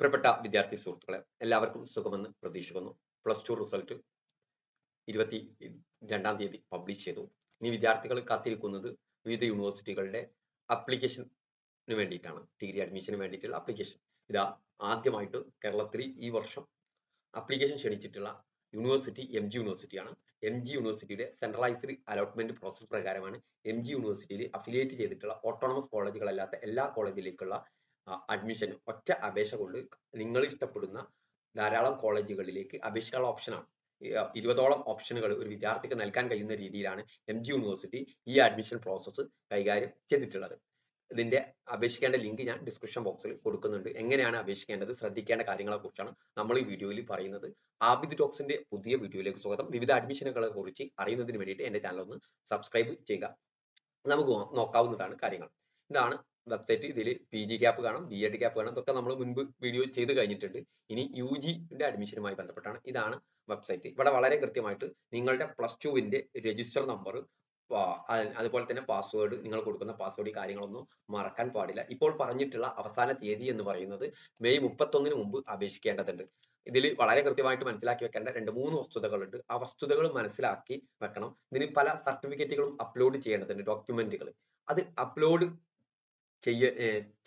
പ്രിയപ്പെട്ട വിദ്യാർത്ഥി സുഹൃത്തുക്കളെ എല്ലാവർക്കും സുഖമെന്ന് പ്രതീക്ഷിക്കുന്നു. പ്ലസ് ടു റിസൾട്ട് ഇരുപത്തി രണ്ടാം തീയതി പബ്ലിഷ് ചെയ്തു. ഇനി വിദ്യാർത്ഥികൾ കാത്തിരിക്കുന്നത് വിവിധ യൂണിവേഴ്സിറ്റികളുടെ അപ്ലിക്കേഷന് വേണ്ടിയിട്ടാണ്. ഡിഗ്രി അഡ്മിഷന് വേണ്ടിയിട്ടുള്ള അപ്ലിക്കേഷൻ ഇതാ ആദ്യമായിട്ട് കേരളത്തിൽ ഈ വർഷം അപ്ലിക്കേഷൻ ക്ഷണിച്ചിട്ടുള്ള യൂണിവേഴ്സിറ്റി എം ജി യൂണിവേഴ്സിറ്റിയാണ്. എം ജി യൂണിവേഴ്സിറ്റിയുടെ സെൻട്രലൈസ്ഡ് അലോട്ട്മെന്റ് പ്രോസസ് പ്രകാരമാണ് എം ജി യൂണിവേഴ്സിറ്റിയിൽ അഫിലിയേറ്റ് ചെയ്തിട്ടുള്ള ഓട്ടോണമസ് കോളേജുകളല്ലാത്ത എല്ലാ കോളേജിലേക്കുള്ള അഡ്മിഷൻ ഒറ്റ അപേക്ഷ കൊണ്ട് നിങ്ങൾ ഇഷ്ടപ്പെടുന്ന ധാരാളം കോളേജുകളിലേക്ക് അപേക്ഷിക്കാനുള്ള ഓപ്ഷനാണ് ഇരുപതോളം ഓപ്ഷനുകൾ ഒരു വിദ്യാർത്ഥിക്ക് നൽകാൻ കഴിയുന്ന രീതിയിലാണ് എം ജി യൂണിവേഴ്സിറ്റി ഈ അഡ്മിഷൻ പ്രോസസ്സ് കൈകാര്യം ചെയ്തിട്ടുള്ളത്. ഇതിന്റെ അപേക്ഷിക്കേണ്ട ലിങ്ക് ഞാൻ ഡിസ്ക്രിപ്ഷൻ ബോക്സിൽ കൊടുക്കുന്നുണ്ട്. എങ്ങനെയാണ് അപേക്ഷിക്കേണ്ടത്? ശ്രദ്ധിക്കേണ്ട കാര്യങ്ങളെ കുറിച്ചാണ് നമ്മൾ ഈ വീഡിയോയിൽ പറയുന്നത്. ആബിദ് ടോക്സിന്റെ പുതിയ വീഡിയോയിലേക്ക് സ്വാഗതം. വിവിധ അഡ്മിഷനുകളെ കുറിച്ച് അറിയുന്നതിന് വേണ്ടിയിട്ട് എന്റെ ചാനൽ ഒന്ന് സബ്സ്ക്രൈബ് ചെയ്യുക. നമുക്ക് നോക്കാവുന്നതാണ് കാര്യങ്ങൾ. ഇതാണ് വെബ്സൈറ്റ് ഇതിൽ പി ജി ക്യാപ്പ് കാണാം ബി എഡ് ക്യാപ്പ് കാണാം ഇതൊക്കെ നമ്മൾ മുൻപ് വീഡിയോ ചെയ്ത് കഴിഞ്ഞിട്ടുണ്ട്. ഇനി യു ജിന്റെ അഡ്മിഷനുമായി ബന്ധപ്പെട്ടാണ്. ഇതാണ് വെബ്സൈറ്റ് ഇവിടെ വളരെ കൃത്യമായിട്ട് നിങ്ങളുടെ പ്ലസ് ടുവിന്റെ രജിസ്റ്റർ നമ്പർ അതുപോലെ തന്നെ പാസ്വേഡ് നിങ്ങൾ കൊടുക്കുന്ന പാസ്വേഡ് കാര്യങ്ങളൊന്നും മറക്കാൻ പാടില്ല. ഇപ്പോൾ പറഞ്ഞിട്ടുള്ള അവസാന തീയതി എന്ന് പറയുന്നത് മെയ് മുപ്പത്തൊന്നിന് മുമ്പ് അപേക്ഷിക്കേണ്ടതുണ്ട്. ഇതിൽ വളരെ കൃത്യമായിട്ട് മനസ്സിലാക്കി വെക്കേണ്ട രണ്ട് മൂന്ന് വസ്തുതകളുണ്ട്. ആ വസ്തുതകൾ മനസ്സിലാക്കി വെക്കണം. ഇതിന് പല സർട്ടിഫിക്കറ്റുകളും അപ്ലോഡ് ചെയ്യേണ്ടതുണ്ട് ഡോക്യുമെന്റുകൾ അത് അപ്ലോഡ് ചെയ്യ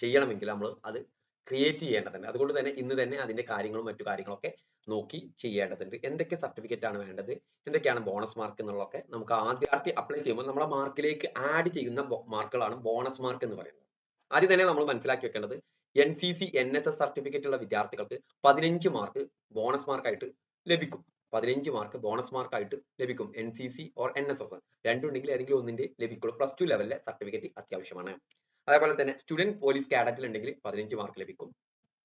ചെയ്യണമെങ്കിൽ നമ്മൾ അത് ക്രിയേറ്റ് ചെയ്യേണ്ടതുണ്ട്. അതുകൊണ്ട് തന്നെ ഇന്ന് തന്നെ അതിന്റെ കാര്യങ്ങളും മറ്റു കാര്യങ്ങളൊക്കെ നോക്കി ചെയ്യേണ്ടതുണ്ട്. എന്തൊക്കെ സർട്ടിഫിക്കറ്റ് ആണ് വേണ്ടത്? എന്തൊക്കെയാണ് ബോണസ് മാർക്ക് എന്നുള്ളതൊക്കെ നമുക്ക് ആദ്യാർത്ഥി അപ്ലൈ ചെയ്യുമ്പോൾ നമ്മളെ മാർക്കിലേക്ക് ആഡ് ചെയ്യുന്ന മാർക്കുകളാണ് ബോണസ് മാർക്ക് എന്ന് പറയുന്നത്. ആദ്യം തന്നെ നമ്മൾ മനസ്സിലാക്കി വെക്കേണ്ടത് N C C N S S certificate ഉള്ള വിദ്യാർത്ഥികൾക്ക് പതിനഞ്ച് മാർക്ക് ബോണസ് മാർക്കായിട്ട് ലഭിക്കും. പതിനഞ്ച് മാർക്ക് ബോണസ് മാർക്കായിട്ട് ലഭിക്കും N C C or N S S രണ്ടുണ്ടെങ്കിൽ ഏതെങ്കിലും ഒന്നിന്റെ ലഭിക്കുള്ളൂ. പ്ലസ് ടു ലെവലിലെ സർട്ടിഫിക്കറ്റ് അത്യാവശ്യമാണ്. അതേപോലെ തന്നെ സ്റ്റുഡന്റ് പോലീസ് കാഡറ്റിൽ ഉണ്ടെങ്കിൽ പതിനഞ്ച് മാർക്ക് ലഭിക്കും.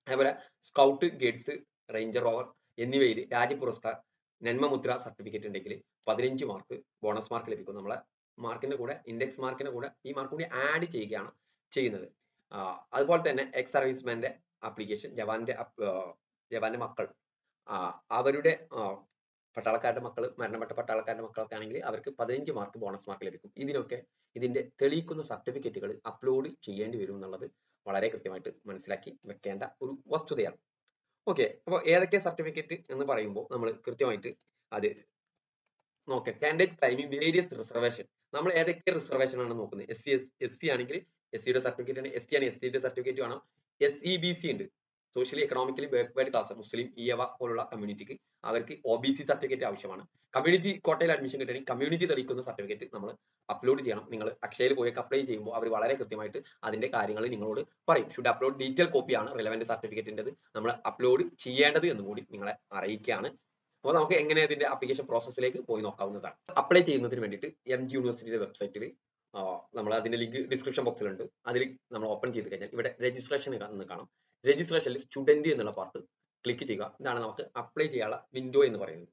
അതേപോലെ സ്കൗട്ട് ഗേഡ്സ് റേഞ്ചർ ഓവർ എന്നിവയിൽ രാജ്യ പുരസ്കാർ നന്മമുദ്ര സർട്ടിഫിക്കറ്റ് ഉണ്ടെങ്കിൽ പതിനഞ്ച് മാർക്ക് ബോണസ് മാർക്ക് ലഭിക്കും നമ്മളെ മാർക്കിന്റെ കൂടെ ഇൻഡെക്സ് മാർക്കിന്റെ കൂടെ ഈ മാർക്ക് കൂടി ആഡ് ചെയ്യുകയാണ് ചെയ്യുന്നത്. അതുപോലെ തന്നെ എക്സ് സർവീസ്മാന്റെ ആപ്ലിക്കേഷൻ ജവാന്റെ ജവാന്റെ മക്കൾ അവരുടെ പട്ടാളക്കാരുടെ മക്കൾ മരണപ്പെട്ട പട്ടാളക്കാരുടെ മക്കളൊക്കെ ആണെങ്കിൽ അവർക്ക് പതിനഞ്ച് മാർക്ക് ബോണസ് മാർക്ക് ലഭിക്കും. ഇതിനൊക്കെ ഇതിന്റെ തെളിയിക്കുന്ന സർട്ടിഫിക്കറ്റുകൾ അപ്ലോഡ് ചെയ്യേണ്ടി വരും എന്നുള്ളത് വളരെ കൃത്യമായിട്ട് മനസ്സിലാക്കി വെക്കേണ്ട ഒരു വസ്തുതയാണ്. ഓക്കെ അപ്പോൾ ഏതൊക്കെ സർട്ടിഫിക്കറ്റ് എന്ന് പറയുമ്പോൾ നമ്മൾ കൃത്യമായിട്ട് അത് നോക്കെ കാൻഡിഡേറ്റ് ക്ലൈമിംഗ് വേരിയസ് റിസർവേഷൻ നമ്മൾ ഏതൊക്കെ റിസർവേഷൻ ആണ് നോക്കുന്നത്? എസ് സി എസ് സി ആണെങ്കിൽ എസ് സിയുടെ സർട്ടിഫിക്കറ്റ് ആണ് എസ് ടി ആണ് എസ് ടിയുടെ സർട്ടിഫിക്കറ്റ് വേണം. എസ് ഇ ബി സി ഉണ്ട്. സോഷ്യലി എക്കണോമിക്കലി ബാക്ക്വേർഡ് ക്ലാസ് മുസ്ലിം ഇയവ പോലുള്ള കമ്മ്യൂണിറ്റിക്ക് അവർക്ക് ഒ ബി സി സർട്ടിഫിക്കറ്റ് ആവശ്യമാണ്. കമ്മ്യൂണിറ്റി കോട്ടയിൽ അഡ്മിഷൻ കിട്ടണമെങ്കിൽ കമ്മ്യൂണിറ്റി തെളിയിക്കുന്ന സർട്ടിഫിക്കറ്റ് നമ്മൾ അപ്ലോഡ് ചെയ്യണം. നിങ്ങൾ അക്ഷയയിൽ പോയി അപ്ലൈ ചെയ്യുമ്പോൾ അവർ വളരെ കൃത്യമായിട്ട് അതിന്റെ കാര്യങ്ങൾ നിങ്ങളോട് പറയും. ഷുഡ് അപ്ലോഡ് ഡീറ്റെയിൽ കോപ്പിയാണ് റിലവന്റ് സർട്ടിഫിക്കറ്റിന്റെത് നമ്മൾ അപ്ലോഡ് ചെയ്യേണ്ടത് എന്നും കൂടി നിങ്ങളെ അറിയിക്കുകയാണ്. അപ്പോൾ നമുക്ക് എങ്ങനെ അതിന്റെ അപ്ലിക്കേഷൻ പ്രോസസ്സിലേക്ക് പോയി നോക്കാവുന്നതാണ്. അപ്ലൈ ചെയ്യുന്നതിന് വേണ്ടിയിട്ട് എം ജി യൂണിവേഴ്സിറ്റിയുടെ വെബ്സൈറ്റിൽ നമ്മൾ അതിന്റെ ലിങ്ക് ഡിസ്ക്രിപ്ഷൻ ബോക്സിലുണ്ട് അതിൽ നമ്മൾ ഓപ്പൺ ചെയ്ത് കഴിഞ്ഞാൽ ഇവിടെ രജിസ്ട്രേഷൻ എന്ന് കാണാം. രജിസ്ട്രേഷനിൽ സ്റ്റുഡന്റ് എന്നുള്ള പാർട്ട് ക്ലിക്ക് ചെയ്യുക. ഇതാണ് നമുക്ക് അപ്ലൈ ചെയ്യാനുള്ള വിൻഡോ എന്ന് പറയുന്നത്.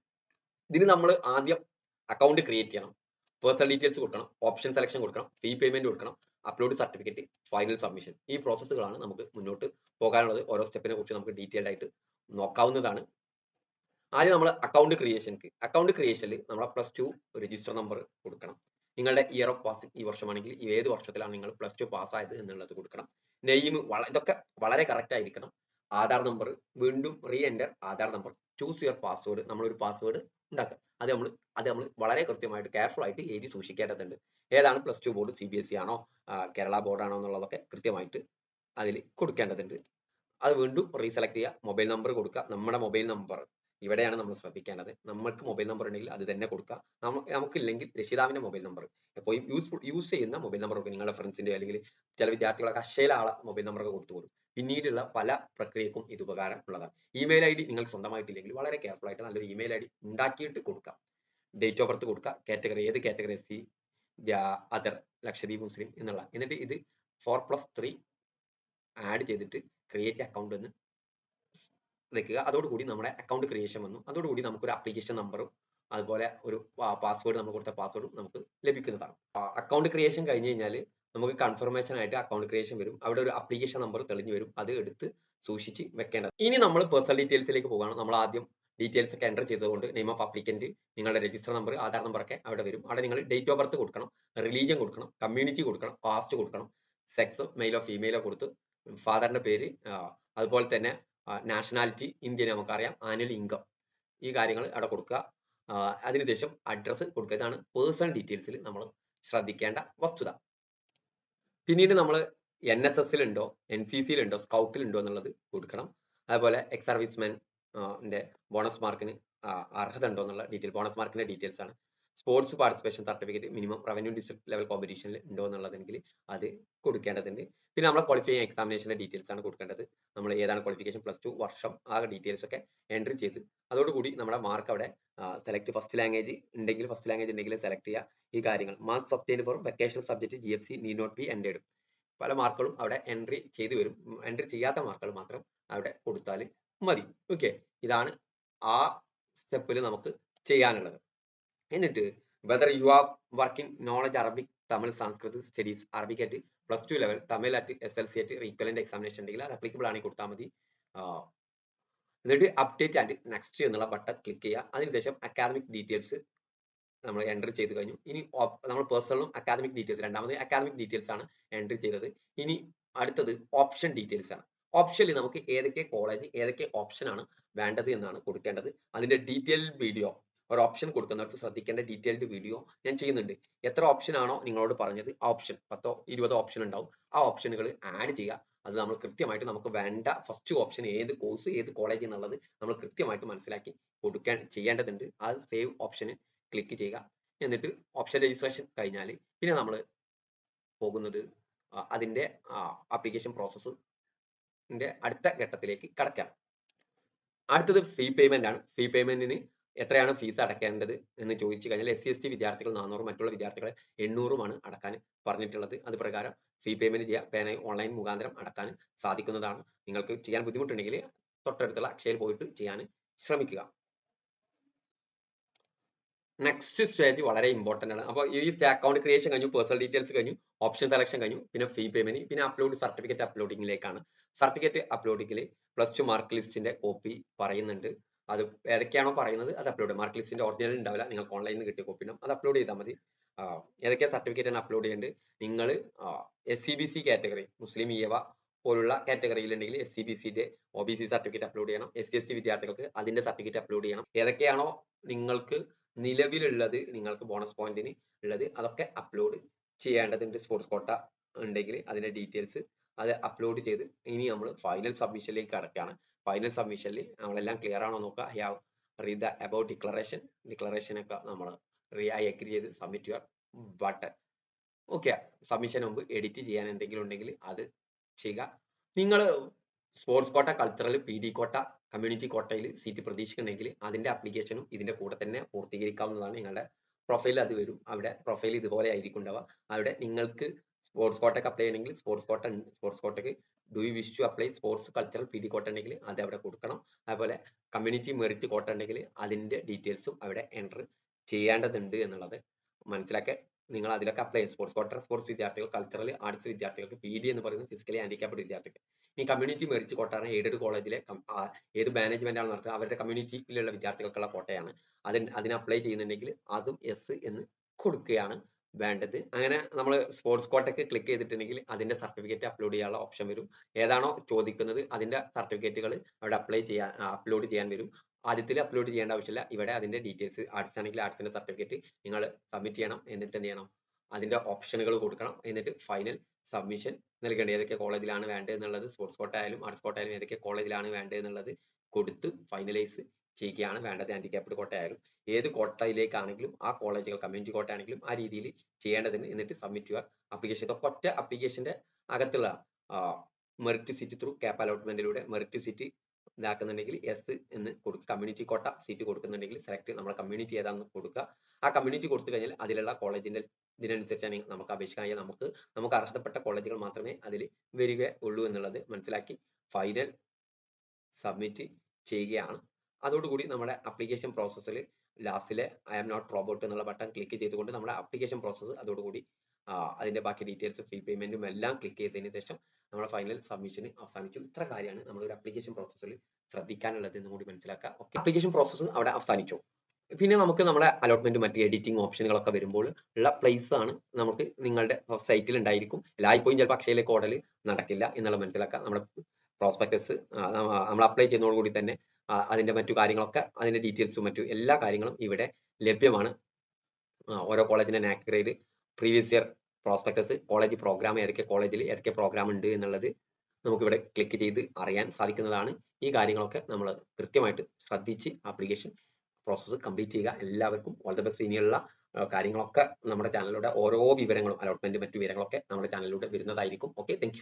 ഇതിന് നമ്മൾ ആദ്യം അക്കൗണ്ട് ക്രിയേറ്റ് ചെയ്യണം. പേഴ്സണൽ ഡീറ്റെയിൽസ് കൊടുക്കണം. ഓപ്ഷൻ സെലക്ഷൻ കൊടുക്കണം. ഫീ പേയ്മെന്റ് കൊടുക്കണം. അപ്ലോഡ് സർട്ടിഫിക്കറ്റ് ഫൈനൽ സബ്മിഷൻ ഈ പ്രോസസ്സുകളാണ് നമുക്ക് മുന്നോട്ട് പോകാനുള്ളത്. ഓരോ സ്റ്റെപ്പിനെ കുറിച്ച് നമുക്ക് ഡീറ്റെയിൽഡ് ആയിട്ട് നോക്കാവുന്നതാണ്. ആദ്യം നമ്മൾ അക്കൗണ്ട് ക്രിയേഷൻക്ക് അക്കൗണ്ട് ക്രിയേഷനിൽ നമ്മൾ പ്ലസ് ടു രജിസ്റ്റർ നമ്പർ കൊടുക്കണം. നിങ്ങളുടെ ഇയർ ഓഫ് പാസിംഗ് ഈ വർഷമാണെങ്കിൽ ഏത് വർഷത്തിലാണ് നിങ്ങൾ പ്ലസ് ടു പാസ്സായത് എന്നുള്ളത് കൊടുക്കണം. നെയിം ഇതൊക്കെ വളരെ കറക്റ്റ് ആയിരിക്കണം. ആധാർ നമ്പർ വീണ്ടും reenter Aadhaar number choose your password നമ്മളൊരു പാസ്വേഡ് ഉണ്ടാക്കുക. അത് നമ്മൾ അത് നമ്മൾ വളരെ കൃത്യമായിട്ട് കെയർഫുൾ ആയിട്ട് എഴുതി സൂക്ഷിക്കേണ്ടതുണ്ട്. ഏതാണ് plus two board C B S E ആണോ കേരള ബോർഡ് ആണോ എന്നുള്ളതൊക്കെ കൃത്യമായിട്ട് അതിൽ കൊടുക്കേണ്ടതുണ്ട്. അത് വീണ്ടും റീസെലക്ട് ചെയ്യുക. മൊബൈൽ നമ്പർ കൊടുക്കുക. നമ്മുടെ മൊബൈൽ നമ്പർ ഇവിടെയാണ് നമ്മൾ ശ്രദ്ധിക്കേണ്ടത്. നമ്മൾക്ക് മൊബൈൽ നമ്പർ ഉണ്ടെങ്കിൽ അത് തന്നെ കൊടുക്കുക. നമുക്കില്ലെങ്കിൽ രക്ഷിതാവിന്റെ മൊബൈൽ നമ്പർ എപ്പോഴും യൂസ്ഫുൾ യൂസ് ചെയ്യുന്ന മൊബൈൽ നമ്പർ നിങ്ങളുടെ ഫ്രണ്ട്സിന്റെ അല്ലെങ്കിൽ ചില വിദ്യാർത്ഥികളൊക്കെ അക്ഷയിലെ ആളെ മൊബൈൽ നമ്പർ ഒക്കെ കൊടുത്തു കൊടുക്കും. പിന്നീടുള്ള പല പ്രക്രിയക്കും ഇത് ഉപകാരം ഉള്ളതാണ്. ഇമെയിൽ ഐ ഡി നിങ്ങൾക്ക് സ്വന്തമായിട്ടില്ലെങ്കിൽ വളരെ കെയർഫുൾ ആയിട്ട് നല്ലൊരു ഇമെയിൽ ഐ ഡി ഉണ്ടാക്കിയിട്ട് കൊടുക്കാം. ഡേറ്റ് ഓഫ് ബർത്ത് കൊടുക്കുക. കാറ്റഗറി ഏത് കാറ്റഗറി സി അതർ ലക്ഷദ്വീപ് മുസ്ലിം എന്നുള്ള. എന്നിട്ട് ഇത് ഫോർ പ്ലസ് ത്രീ ആഡ് ചെയ്തിട്ട് ക്രിയേറ്റ് അക്കൗണ്ട് എന്ന് വെക്കുക. അതോടുകൂടി നമ്മുടെ അക്കൗണ്ട് ക്രിയേഷൻ വന്നു. അതോടുകൂടി നമുക്കൊരു അപ്ലിക്കേഷൻ നമ്പറും അതുപോലെ ഒരു പാസ്വേഡ് നമ്മൾ കൊടുത്ത പാസ്വേഡും നമുക്ക് ലഭിക്കുന്നതാണ്. അക്കൗണ്ട് ക്രിയേഷൻ കഴിഞ്ഞ് കഴിഞ്ഞാൽ നമുക്ക് കൺഫർമേഷൻ ആയിട്ട് അക്കൗണ്ട് ക്രിയേഷൻ വരും. അവിടെ ഒരു അപ്ലിക്കേഷൻ നമ്പർ തെളിഞ്ഞു വരും. അത് എടുത്ത് സൂക്ഷിച്ച് വെക്കേണ്ടത്. ഇനി നമ്മൾ പേഴ്സണൽ ഡീറ്റെയിൽസിലേക്ക് പോകണം നമ്മൾ ആദ്യം ഡീറ്റെയിൽസ് ഒക്കെ എന്റർ ചെയ്തുകൊണ്ട് നെയിം ഓഫ് അപ്ലിക്കന്റ് നിങ്ങളുടെ രജിസ്റ്റർ നമ്പർ ആധാർ നമ്പർ ഒക്കെ അവിടെ വരും. അവിടെ നിങ്ങൾ ഡേറ്റ് ഓഫ് ബർത്ത് കൊടുക്കണം റിലീജിയൻ കൊടുക്കണം കമ്മ്യൂണിറ്റി കൊടുക്കണം കാസ്റ്റ് കൊടുക്കണം സെക്സ് മെയിലോ ഫീമെയിലോ കൊടുത്ത് ഫാദറിന്റെ പേര് അതുപോലെ തന്നെ നാഷണാലിറ്റി ഇന്ത്യൻ നമുക്കറിയാം. ആനുവൽ ഇൻകം ഈ കാര്യങ്ങൾ അവിടെ കൊടുക്കുക. അതിനുശേഷം അഡ്രസ്സ് കൊടുക്കുക. ഇതാണ് പേഴ്സണൽ ഡീറ്റെയിൽസിൽ നമ്മൾ ശ്രദ്ധിക്കേണ്ട വസ്തുത. പിന്നീട് നമ്മൾ എൻ എസ് എസിലുണ്ടോ എൻ സി സിയിലുണ്ടോ സ്കൗട്ടിലുണ്ടോ എന്നുള്ളത് കൊടുക്കണം. അതുപോലെ എക്സ് സർവീസ്മാൻ ബോണസ് മാർക്കിന് അർഹത ഉണ്ടോ എന്നുള്ള ഡീറ്റെയിൽ ബോണസ് മാർക്കിന്റെ ഡീറ്റെയിൽസ് ആണ്. Sports participation certificate minimum revenue district level കോമ്പറ്റീഷനിൽ ഉണ്ടോ എന്നുള്ളതെങ്കിൽ അത് കൊടുക്കേണ്ടതുണ്ട്. പിന്നെ നമ്മളെ ക്വാളിഫൈ എക്സാമിനേഷന്റെ ഡീറ്റെയിൽസ് ആണ് കൊടുക്കേണ്ടത്. നമ്മൾ ഏതാണ് ക്വാളിഫിക്കേഷൻ പ്ലസ് ടു വർഷം ആ ഡീറ്റെയിൽസ് ഒക്കെ എൻട്രി ചെയ്ത് അതോടുകൂടി നമ്മുടെ മാർക്ക് അവിടെ സെലക്ട് ഫസ്റ്റ് ലാംഗ്വേജ് ഉണ്ടെങ്കിൽ ഫസ്റ്റ് ലാംഗ്വേജ് ഉണ്ടെങ്കിൽ സെലക്ട് ചെയ്യുക ഈ കാര്യങ്ങൾ. Marks obtained for vocational subject G F C need not be entered പല മാർക്കുകളും അവിടെ എൻട്രി ചെയ്തു വരും. എൻട്രി ചെയ്യാത്ത മാർക്കുകൾ മാത്രം അവിടെ കൊടുത്താൽ മതി. ഓക്കെ ഇതാണ് ആ സ്റ്റെപ്പിൽ നമുക്ക് ചെയ്യാനുള്ളത്. എന്നിട്ട് whether you are working knowledge Arabic Tamil Sanskrit studies Arabic at plus two level Tamil at S L C at equivalent examination ഉണ്ടെങ്കിൽ അത് അപ്ലിക്കബിൾ ആണെങ്കിൽ കൊടുത്താൽ മതി. എന്നിട്ട് അപ്ഡേറ്റ് ആൻഡ് നെക്സ്റ്റ് എന്നുള്ള ബട്ടൺ ക്ലിക്ക് ചെയ്യുക. അതിനുശേഷം അക്കാദമിക് ഡീറ്റെയിൽസ് നമ്മൾ എൻട്രി ചെയ്ത് കഴിഞ്ഞു. ഇനി നമ്മൾ പേഴ്സണലും അക്കാദമിക് ഡീറ്റെയിൽസ് രണ്ടാമത് അക്കാദമിക് ഡീറ്റെയിൽസ് ആണ് എൻട്രി ചെയ്തത്. ഇനി അടുത്തത് ഓപ്ഷൻ ഡീറ്റെയിൽസ് ആണ്. ഓപ്ഷനിൽ നമുക്ക് ഏതൊക്കെ കോളേജ് ഏതൊക്കെ ഓപ്ഷൻ ആണ് വേണ്ടത് എന്നാണ് കൊടുക്കേണ്ടത്. അതിന്റെ ഡീറ്റെയിൽ വീഡിയോ ഒരു ഓപ്ഷൻ കൊടുക്കുന്നിടത്ത് ശ്രദ്ധിക്കേണ്ട ഡീറ്റെയിൽഡ് വീഡിയോ ഞാൻ ചെയ്യുന്നുണ്ട്. എത്ര ഓപ്ഷൻ ആണോ നിങ്ങളോട് പറഞ്ഞത് ഓപ്ഷൻ പത്തോ ഇരുപതോ ഓപ്ഷൻ ഉണ്ടാവും. ആ ഓപ്ഷനുകൾ ആഡ് ചെയ്യുക. അത് നമ്മൾ കൃത്യമായിട്ട് നമുക്ക് വേണ്ട ഫസ്റ്റ് ഓപ്ഷൻ ഏത് കോഴ്സ് ഏത് കോളേജ് എന്നുള്ളത് നമ്മൾ കൃത്യമായിട്ട് മനസ്സിലാക്കി കൊടുക്കാൻ ചെയ്യേണ്ടതുണ്ട്. ആ സേവ് ഓപ്ഷന് ക്ലിക്ക് ചെയ്യുക. എന്നിട്ട് ഓപ്ഷൻ രജിസ്ട്രേഷൻ കഴിഞ്ഞാൽ പിന്നെ നമ്മൾ പോകുന്നത് അതിന്റെ ആപ്ലിക്കേഷൻ പ്രോസസ്സിന്റെ അടുത്ത ഘട്ടത്തിലേക്ക് കടക്കാം അടുത്തത് ഫീ പേയ്മെന്റ് ആണ്. ഫീ പേയ്മെന്റിന് എത്രയാണ് ഫീസ് അടയ്ക്കേണ്ടത് എന്ന് ചോദിച്ചു കഴിഞ്ഞാൽ എസ് സി എസ് ടി വിദ്യാർത്ഥികൾ നാനൂറും മറ്റുള്ള വിദ്യാർത്ഥികൾ എണ്ണൂറുമാണ് അടക്കാൻ പറഞ്ഞിട്ടുള്ളത്. അത് പ്രകാരം ഫീ പേയ്മെന്റ് ചെയ്യാൻ പേന ഓൺലൈൻ മുഖാന്തരം അടക്കാൻ സാധിക്കുന്നതാണ്. നിങ്ങൾക്ക് ചെയ്യാൻ ബുദ്ധിമുട്ടുണ്ടെങ്കിൽ തൊട്ടടുത്തുള്ള അക്ഷയയിൽ പോയിട്ട് ചെയ്യാൻ ശ്രമിക്കുക. നെക്സ്റ്റ് സ്റ്റേജ് വളരെ ഇമ്പോർട്ടന്റ് ആണ്. അപ്പോൾ ഈ അക്കൗണ്ട് ക്രിയേഷൻ കഴിഞ്ഞു പേഴ്സണൽ ഡീറ്റെയിൽസ് കഴിഞ്ഞു ഓപ്ഷൻ സെലക്ഷൻ കഴിഞ്ഞു പിന്നെ ഫീ പേയ്മെന്റ് പിന്നെ അപ്ലോഡ് സർട്ടിഫിക്കറ്റ് അപ്ലോഡിങ്ങിലേക്കാണ് സർട്ടിഫിക്കറ്റ് അപ്ലോഡിങ്ങിൽ പ്ലസ് ടു മാർക്ക് ലിസ്റ്റിന്റെ കോപ്പി പറയുന്നുണ്ട്. അത് ഏതൊക്കെയാണോ പറയുന്നത് അത് അപ്ലോഡ് മാർക്ക് ലിസ്റ്റിന്റെ ഒറിജിനൽ ഉണ്ടാവില്ല. നിങ്ങൾക്ക് ഓൺലൈനിൽ നിന്ന് കിട്ടിയ കോപ്പിനും അത് അപ്ലോഡ് ചെയ്താൽ മതി. ആ, ഏതൊക്കെ സർട്ടിഫിക്കറ്റ് ആണ് അപ്ലോഡ് ചെയ്യേണ്ടത്? നിങ്ങൾ S C B C category മുസ്ലിം ഇയവ പോലുള്ള കാറ്റഗറിയിൽ ഉണ്ടെങ്കിൽ എസ് സി ബി സിന്റെ O B C certificate upload ചെയ്യണം. എസ് സി എസ് ടി വിദ്യാർത്ഥികൾക്ക് അതിന്റെ സർട്ടിഫിക്കറ്റ് അപ്ലോഡ് ചെയ്യണം. ഏതൊക്കെയാണോ നിങ്ങൾക്ക് നിലവിലുള്ളത് നിങ്ങൾക്ക് ബോണസ് പോയിന്റിന് ഉള്ളത് അതൊക്കെ അപ്ലോഡ് ചെയ്യേണ്ടതുണ്ട്. സ്പോർട്സ് കോട്ട ഉണ്ടെങ്കിൽ അതിന്റെ ഡീറ്റെയിൽസ് അത് അപ്ലോഡ് ചെയ്ത് ഇനി നമ്മൾ ഫൈനൽ സബ്മിഷനിലേക്ക് കടക്കുകയാണ്. ഫൈനൽ സബ്മിഷനിൽ നമ്മളെല്ലാം ക്ലിയർ ആണോ നോക്കുക I have read the about declaration declaration ഒക്കെ നമ്മൾ റീ ഐ അഗ്രി ചെയ്ത് submit your button okay submission മുമ്പ് എഡിറ്റ് ചെയ്യാൻ എന്തെങ്കിലും ഉണ്ടെങ്കിൽ അത് ചെയ്യുക. നിങ്ങൾ sports quota cultural P D quota community കോട്ടയിൽ സീറ്റ് പ്രതീക്ഷിക്കുന്നുണ്ടെങ്കിൽ അതിന്റെ അപ്ലിക്കേഷനും ഇതിന്റെ കൂടെ തന്നെ പൂർത്തീകരിക്കാവുന്നതാണ് നിങ്ങളുടെ പ്രൊഫൈൽ അത് വരും. അവിടെ പ്രൊഫൈൽ ഇതുപോലെ ആയിരിക്കും ഉണ്ടാവുക. അവിടെ നിങ്ങൾക്ക് സ്പോർട്സ് കോട്ടയ്ക്ക് അപ്ലൈ ചെയ്യണമെങ്കിൽ സ്പോർട്സ് കോട്ട സ്പോർട്സ് കോട്ടയ്ക്ക് do you wish to apply sports cultural P D quota ഉണ്ടെങ്കിൽ അത് അവിടെ കൊടുക്കണം. അതുപോലെ കമ്മ്യൂണിറ്റി മെറിറ്റ് കോട്ട ഉണ്ടെങ്കിൽ അതിന്റെ ഡീറ്റെയിൽസും അവിടെ എന്റർ ചെയ്യേണ്ടതുണ്ട് എന്നുള്ളത് മനസ്സിലാക്കി നിങ്ങൾ അതിലൊക്കെ അപ്ലൈ ചെയ്യും. സ്പോർട്സ് കോട്ട സ്പോർട്സ് വിദ്യാർത്ഥികൾ കൾച്ചറൽ ആർട്സ് വിദ്യാർത്ഥികൾക്ക് പി ഡി എന്ന് പറയുന്നത് ഫിസിക്കലി ഹാൻഡിക്യാപ്ഡ് വിദ്യാർത്ഥികൾ ഈ കമ്മ്യൂണിറ്റി മെറിറ്റ് കോട്ടയാണ് എയ്ഡഡ് കോളേജിലെ ഏത് മാനേജ്മെന്റ് ആണ് നടത്തുക? അവരുടെ കമ്മ്യൂണിറ്റിയിലുള്ള വിദ്യാർത്ഥികൾക്കുള്ള കോട്ടയാണ് അതിന് അതിന് അപ്ലൈ ചെയ്യുന്നുണ്ടെങ്കിൽ അതും എസ് എന്ന് കൊടുക്കുകയാണ്. വേണ്ടത്. അങ്ങനെ നമ്മൾ സ്പോർട്സ് കോട്ടയ്ക്ക് ക്ലിക്ക് ചെയ്തിട്ടുണ്ടെങ്കിൽ അതിന്റെ സർട്ടിഫിക്കറ്റ് അപ്ലോഡ് ചെയ്യാനുള്ള ഓപ്ഷൻ വരും. ഏതാണോ ചോദിക്കുന്നത് അതിന്റെ സർട്ടിഫിക്കറ്റുകൾ അവിടെ അപ്ലൈ ചെയ്യാൻ അപ്ലോഡ് ചെയ്യാൻ വരും. ആദ്യത്തിൽ അപ്ലോഡ് ചെയ്യേണ്ട ആവശ്യമില്ല. ഇവിടെ അതിന്റെ ഡീറ്റെയിൽസ് ആർട്സ് ആണെങ്കിൽ ആർട്സിന്റെ സർട്ടിഫിക്കറ്റ് നിങ്ങൾ സബ്മിറ്റ് ചെയ്യണം. എന്നിട്ട് എന്ത് ചെയ്യണം? അതിന്റെ ഓപ്ഷനുകൾ കൊടുക്കണം. എന്നിട്ട് ഫൈനൽ സബ്മിഷൻ നൽകേണ്ടത് ഏതൊക്കെ കോളേജിലാണ് വേണ്ടത് എന്നുള്ളത് സ്പോർട്സ് കോട്ട ആയാലും ആർട്സ് കോട്ട ആയാലും ഏതൊക്കെ കോളേജിലാണ് വേണ്ടത് എന്നുള്ളത് കൊടുത്ത് ഫൈനലൈസ് ചെയ്യുകയാണ്. വേണ്ടത് ഹാൻഡിക്യാപ്ഡ് കോട്ട ആയാലും ഏത് കോട്ടയിലേക്കാണെങ്കിലും ആ കോളേജുകൾ കമ്മ്യൂണിറ്റി കോട്ട ആണെങ്കിലും ആ രീതിയിൽ ചെയ്യേണ്ടതിന് എന്നിട്ട് സബ്മിറ്റ് യുവർ അപ്ലിക്കേഷൻ ഇതൊക്കെ ഒറ്റ അപ്ലിക്കേഷന്റെ അകത്തുള്ള മെറിറ്റ് സീറ്റ് ത്രൂ ക്യാപ് അലോട്ട്മെന്റിലൂടെ മെറിറ്റ് സീറ്റ് ഇതാക്കുന്നുണ്ടെങ്കിൽ എസ് എന്ന് കൊടുക്കുക കമ്മ്യൂണിറ്റി കോട്ട സീറ്റ് കൊടുക്കുന്നുണ്ടെങ്കിൽ സെലക്ട് നമ്മുടെ കമ്മ്യൂണിറ്റി ഏതാണെന്ന് കൊടുക്കുക ആ കമ്മ്യൂണിറ്റി കൊടുത്തു കഴിഞ്ഞാൽ അതിലുള്ള കോളേജിന്റെ ഇതിനനുസരിച്ചാണ് നമുക്ക് അപേക്ഷിക്കാൻ നമുക്ക് നമുക്ക് അർഹതപ്പെട്ട കോളേജുകൾ മാത്രമേ അതിൽ വരികയുള്ളൂ എന്നുള്ളത് മനസ്സിലാക്കി ഫൈനൽ സബ്മിറ്റ് ചെയ്യുകയാണ്. അതോടുകൂടി നമ്മുടെ അപ്ലിക്കേഷൻ പ്രോസസ്സിൽ ലാസ്റ്റിലെ ഐ ആം നോട്ട് റോബോട്ട് എന്നുള്ള ബട്ടൺ ക്ലിക്ക് ചെയ്തുകൊണ്ട് നമ്മുടെ അപ്ലിക്കേഷൻ പ്രോസസ്സ് അതോടുകൂടി അതിന്റെ ബാക്കി ഡീറ്റെയിൽസ് ഫീ പേയ്മെന്റും എല്ലാം ക്ലിക്ക് ചെയ്തതിന് ശേഷം നമ്മുടെ ഫൈനൽ സബ്മിഷൻ അവസാനിച്ചു ഇത്ര കാര്യമാണ് നമ്മൾ ഒരു അപ്ലിക്കേഷൻ പ്രോസസ്സിൽ ശ്രദ്ധിക്കാനുള്ളത് എന്ന് കൂടി മനസ്സിലാക്കുക. ഓക്കെ അപ്ലിക്കേഷൻ പ്രോസസ്സ് അവിടെ അവസാനിച്ചു. പിന്നെ നമുക്ക് നമ്മുടെ അലോട്ട്മെന്റ് മറ്റ് എഡിറ്റിംഗ് ഓപ്ഷനുകളൊക്കെ വരുമ്പോൾ ഉള്ള പ്ലേസ് ആണ് നമുക്ക് നിങ്ങളുടെ സൈറ്റിൽ ഉണ്ടായിരിക്കും. എല്ലായ്പ്പോഴും ചിലപ്പോൾ അക്ഷയയിലേക്ക് ഓടൽ നടക്കില്ല എന്നുള്ള മനസ്സിലാക്കുക നമ്മുടെ പ്രോസ്പെക്ടസ് നമ്മൾ അപ്ലൈ ചെയ്യുന്നതോടുകൂടി തന്നെ ആ, അതിന്റെ മറ്റു കാര്യങ്ങളൊക്കെ അതിന്റെ ഡീറ്റെയിൽസും മറ്റു എല്ലാ കാര്യങ്ങളും ഇവിടെ ലഭ്യമാണ്. ഓരോ കോളേജിന്റെ NAAC grade previous year prospectus college program ഏതൊക്കെ കോളേജിൽ ഏതൊക്കെ പ്രോഗ്രാം ഉണ്ട് എന്നുള്ളത് നമുക്കിവിടെ ക്ലിക്ക് ചെയ്ത് അറിയാൻ സാധിക്കുന്നതാണ്. ഈ കാര്യങ്ങളൊക്കെ നമ്മൾ കൃത്യമായിട്ട് ശ്രദ്ധിച്ച് ആപ്ലിക്കേഷൻ പ്രോസസ്സ് കംപ്ലീറ്റ് ചെയ്യുക. എല്ലാവർക്കും ഓൾ ദ ബെസ്റ്റ് ഇനിയുള്ള കാര്യങ്ങളൊക്കെ നമ്മുടെ ചാനലിലൂടെ ഓരോ വിവരങ്ങളും അലോട്ട്മെന്റ് മറ്റു വിവരങ്ങളൊക്കെ നമ്മുടെ ചാനലിലൂടെ വരുന്നതായിരിക്കും. Okay thank